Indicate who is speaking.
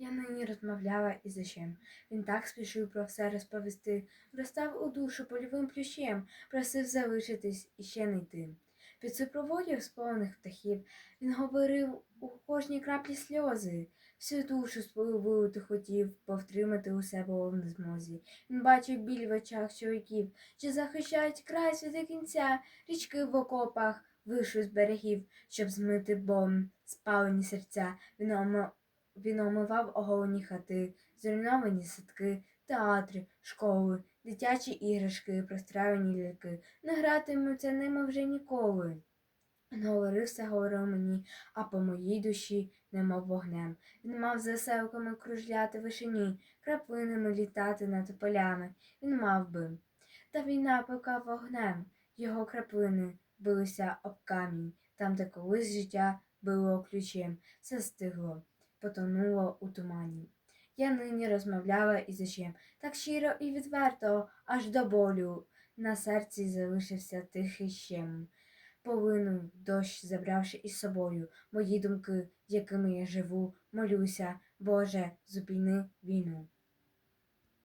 Speaker 1: Я нині розмовляла із зачем. Він так спішив про все розповісти, вростав у душу польовим плющем, просив залишитись і ще не йти. Під супроводів сповних птахів він говорив у кожній краплі сльози, всю душу свою вилити хотів, повтримати у себе в незмозі. Він бачив біль в очах чоловіків, що захищають край світи кінця, річки в окопах, вишу з берегів, щоб змити бом, спалені серця. Він він омивав оголені хати, зруйновані садки, театри, школи, дитячі іграшки, простравлені ляльки. Не гратимуться ними вже ніколи. Він говорив мені, а по моїй душі немов вогнем. Він мав за селками кружляти вишені, краплинами літати над полями. Він мав би. Та війна пекла вогнем, його краплини билися об камінь, там, де колись життя було ключем, все стигло, потонуло у тумані. Я нині розмовляла із очем, так щиро і відверто, аж до болю. На серці залишився тихий щем. Полинув дощ, забравши із собою мої думки, якими я живу, молюся, Боже, зупини війну.